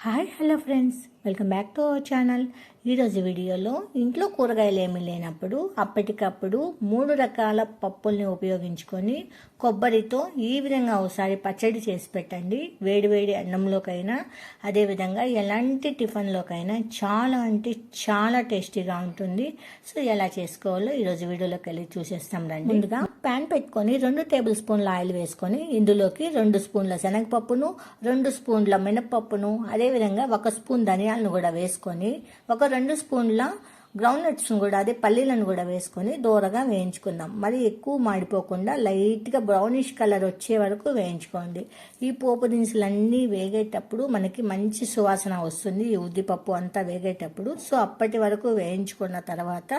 Hi hello friends. Welcome back to our channel. ఈరోజు వీడియోలో ఇంట్లో కూరగాయలు ఏమీ లేనప్పుడు అప్పటికప్పుడు మూడు రకాల పప్పుల్ని ఉపయోగించుకొని కొబ్బరితో ఈ విధంగా ఒకసారి పచ్చడి చేసి పెట్టండి. వేడివేడి అన్నంలోకైనా అదేవిధంగా ఎలాంటి టిఫిన్లోకైనా చాలా అంటే చాలా టేస్టీగా ఉంటుంది. సో ఎలా చేసుకోవాలో ఈరోజు వీడియోలోకి వెళ్ళి చూసేస్తాం రండి. ముందుగా ప్యాన్ పెట్టుకొని రెండు టేబుల్ స్పూన్ల ఆయిల్ వేసుకొని ఇందులోకి రెండు స్పూన్ల శనగపప్పును రెండు స్పూన్ల మినపప్పును అదే అదేవిధంగా ఒక స్పూన్ ధనియాలను కూడా వేసుకొని ఒక రెండు స్పూన్ల గ్రౌండ్ నట్స్ను కూడా అదే పల్లీలను కూడా వేసుకొని దూరగా వేయించుకుందాం. మరి ఎక్కువ మాడిపోకుండా లైట్గా బ్రౌనిష్ కలర్ వచ్చే వరకు వేయించుకోండి. ఈ పోపు దినుసులన్నీ వేగేటప్పుడు మనకి మంచి సువాసన వస్తుంది. ఈ ఉద్దిపప్పు అంతా వేగేటప్పుడు. సో అప్పటి వరకు వేయించుకున్న తర్వాత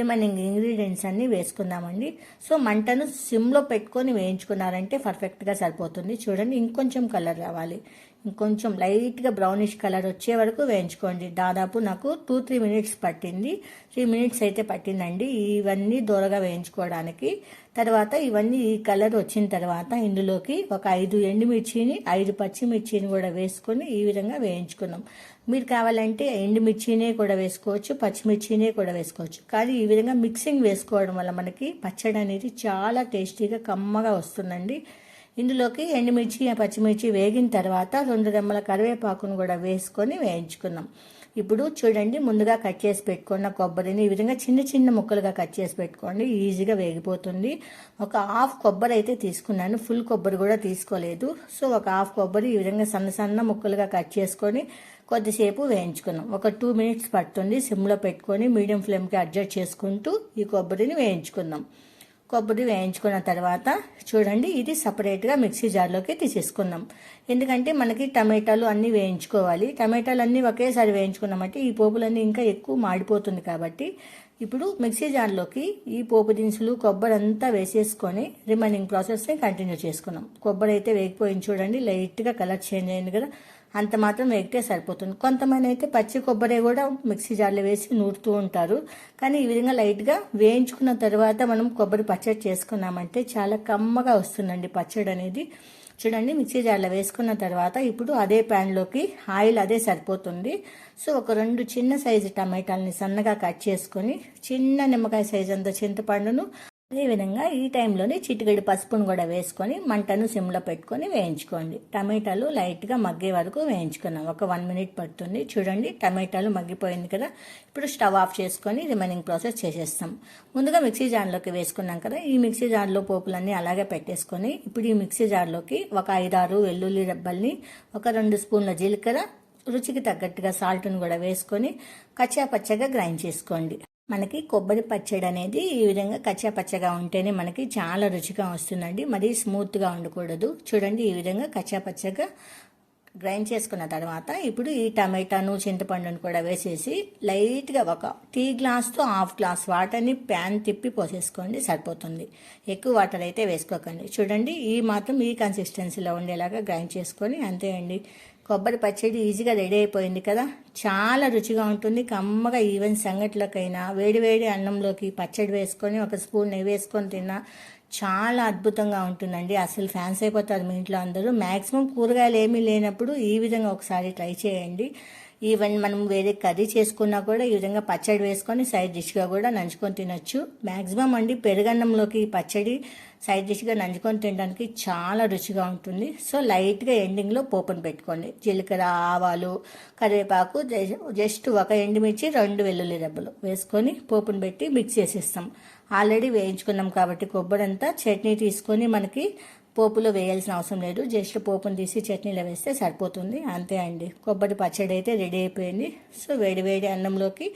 రిమైనింగ్ ఇంగ్రీడియంట్స్ అన్నీ వేసుకుందామండి. సో మంటను సిమ్లో పెట్టుకొని వేయించుకున్నారంటే పర్ఫెక్ట్గా సరిపోతుంది. చూడండి ఇంకొంచెం కలర్ రావాలి. ఇంకొంచెం లైట్గా బ్రౌనిష్ కలర్ వచ్చే వరకు వేయించుకోండి. దాదాపు నాకు టూ త్రీ మినిట్స్ పట్టింది. త్రీ మినిట్స్ అయితే పట్టిందండి. ఇవన్నీ దూరగా వేయించుకోవడానికి. తర్వాత ఇవన్నీ ఈ కలర్ వచ్చిన తర్వాత ఇందులోకి ఒక ఐదు ఎండుమిర్చిని ఐదు పచ్చిమిర్చిని కూడా వేసుకొని ఈ విధంగా వేయించుకున్నాం. మీరు కావాలంటే ఎండుమిర్చినే కూడా వేసుకోవచ్చు పచ్చిమిర్చినే కూడా వేసుకోవచ్చు. కానీ ఈ విధంగా మిక్సింగ్ వేసుకోవడం వల్ల మనకి పచ్చడి అనేది చాలా టేస్టీగా కమ్మగా వస్తుందండి. ఇందులోకి ఎండుమిర్చి పచ్చిమిర్చి వేగిన తర్వాత రెండు రెమ్మల కరివేపాకును కూడా వేసుకొని వేయించుకుందాం ఇప్పుడు చూడండి ముందుగా కట్ చేసి పెట్టుకున్న కొబ్బరిని ఈ విధంగా చిన్న చిన్న ముక్కలుగా కట్ చేసి పెట్టుకోండి. ఈజీగా వేగిపోతుంది. ఒక హాఫ్ కొబ్బరి అయితే తీసుకున్నాను. ఫుల్ కొబ్బరి కూడా తీసుకోలేదు. సో ఒక హాఫ్ కొబ్బరి ఈ విధంగా సన్న సన్న ముక్కలుగా కట్ చేసుకొని కొద్దిసేపు వేయించుకున్నాం. ఒక టూ మినిట్స్ పడుతుంది. సిమ్లో పెట్టుకొని మీడియం ఫ్లేమ్కి అడ్జస్ట్ చేసుకుంటూ ఈ కొబ్బరిని వేయించుకుందాం. కొబ్బరి వేయించుకున్న తర్వాత చూడండి ఇది సపరేట్గా మిక్సీ జార్లోకి తీసేసుకుందాం. ఎందుకంటే మనకి టమాటాలు అన్నీ వేయించుకోవాలి. టమాటాలు అన్నీ ఒకేసారి వేయించుకున్నామంటే ఈ పోపులన్నీ ఇంకా ఎక్కువ మాడిపోతుంది కాబట్టి ఇప్పుడు మిక్సీ జార్లోకి ఈ పోపు దినుసులు కొబ్బరి అంతా వేసేసుకొని రిమైనింగ్ ప్రాసెస్ని కంటిన్యూ చేసుకున్నాం కొబ్బరి అయితే వేగిపోయింది చూడండి లైట్గా కలర్ చేంజ్ అయింది కదా. అంత మాత్రం వేగితే సరిపోతుంది. కొంతమంది అయితే పచ్చి కొబ్బరి కూడా మిక్సీ జార్లో వేసి నూరుతూ ఉంటారు. కానీ ఈ విధంగా లైట్గా వేయించుకున్న తర్వాత మనం కొబ్బరి పచ్చడి చేసుకున్నామంటే చాలా కమ్మగా వస్తుందండి పచ్చడి అనేది. చూడండి మిక్సీ జార్లో వేసుకున్న తర్వాత ఇప్పుడు అదే ప్యాన్లోకి ఆయిల్ అదే సరిపోతుంది. సో ఒక రెండు చిన్న సైజు టమాటాలని సన్నగా కట్ చేసుకొని చిన్న నిమ్మకాయ సైజు అంత చింతపండును అదేవిధంగా ఈ టైంలోనే చిటికెడు పసుపును కూడా వేసుకొని మంటను సిమ్లో పెట్టుకొని వేయించుకోండి. టమాటాలు లైట్గా మగ్గే వరకు వేయించుకున్నాం. ఒక వన్ మినిట్ పడుతుంది. చూడండి టమాటాలు మగ్గిపోయింది కదా. ఇప్పుడు స్టవ్ ఆఫ్ చేసుకొని రిమైనింగ్ ప్రాసెస్ చేసేస్తాం. ముందుగా మిక్సీ జార్లోకి వేసుకున్నాం కదా. ఈ మిక్సీ జార్లో పోపులన్నీ అలాగే పెట్టేసుకొని ఇప్పుడు ఈ మిక్సీ జార్లోకి ఒక ఐదారు వెల్లుల్లి రెబ్బల్ని ఒక రెండు స్పూన్ల జీలకర్ర రుచికి తగ్గట్టుగా సాల్ట్ను కూడా వేసుకొని కచ్చా పచ్చగా గ్రైండ్ చేసుకోండి. మనకి కొబ్బరి పచ్చడి అనేది ఈ విధంగా కచ్చా పచ్చగా ఉంటేనే మనకి చాలా రుచిగా వస్తుందండి. మరీ స్మూత్గా ఉండకూడదు. చూడండి ఈ విధంగా కచ్చా పచ్చగా గ్రైండ్ చేసుకున్న తర్వాత ఇప్పుడు ఈ టమాటాను చింతపండును కూడా వేసేసి లైట్గా ఒక టీ గ్లాస్తో హాఫ్ గ్లాస్ వాటర్ని ప్యాన్ తిప్పి పోసేసుకోండి సరిపోతుంది. ఎక్కువ వాటర్ అయితే వేసుకోకండి. చూడండి ఈ మాత్రం ఈ కన్సిస్టెన్సీలో ఉండేలాగా గ్రైండ్ చేసుకొని అంతే అండి. కొబ్బరి పచ్చడి ఈజీగా రెడీ అయిపోయింది కదా. చాలా రుచిగా ఉంటుంది. కమ్మగా ఈవెన్ సంగట్లకైనా వేడివేడి అన్నంలోకి పచ్చడి వేసుకొని ఒక స్పూన్ నెయ్యి వేసుకొని తిన్నా చాలా అద్భుతంగా ఉంటుందండి. అసలు ఫ్యాన్స్ అయిపోతారు మీ ఇంట్లో అందరూ. మ్యాక్సిమం కూరగాయలు ఏమీ లేనప్పుడు ఈ విధంగా ఒకసారి ట్రై చేయండి. ఈవెన్ మనం వేరే కర్రీ చేసుకున్నా కూడా ఈ విధంగా పచ్చడి వేసుకొని సైడ్ డిష్గా కూడా నంచుకొని తినొచ్చు. మ్యాక్సిమం అండి పెరుగన్నంలోకి పచ్చడి సైడ్ డిష్గా నంచుకొని తినడానికి చాలా రుచిగా ఉంటుంది. సో లైట్గా ఎండింగ్లో పోపును పెట్టుకోండి. జీలకర్ర ఆవాలు కరివేపాకు జస్ట్ ఒక ఎండుమిర్చి రెండు వెల్లుల్లి రెబ్బలు వేసుకొని పోపును పెట్టి మిక్స్ చేసేస్తాం. ఆల్రెడీ వేయించుకున్నాం కాబట్టి కొబ్బరి అంతా చట్నీ తీసుకొని మనకి పోపులో వేయాల్సిన అవసరం లేదు. జస్ట్ పోపును తీసి చట్నీలో వేస్తే సరిపోతుంది. అంతే అండి. కొబ్బరి పచ్చడి అయితే రెడీ అయిపోయింది. సో వేడి వేడి అన్నంలోకి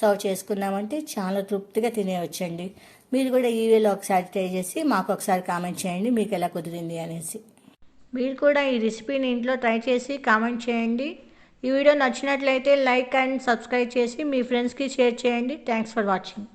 సర్వ్ చేసుకున్నామంటే చాలా తృప్తిగా తినేయొచ్చండి. మీరు కూడా ఈ వేలో ఒకసారి ట్రై చేసి మాకు ఒకసారి కామెంట్ చేయండి. మీకు ఎలా కుదిరింది అనేసి. మీరు కూడా ఈ రెసిపీని ఇంట్లో ట్రై చేసి కామెంట్ చేయండి. ఈ వీడియో నచ్చినట్లయితే లైక్ అండ్ సబ్స్క్రైబ్ చేసి మీ ఫ్రెండ్స్కి షేర్ చేయండి. Thanks for watching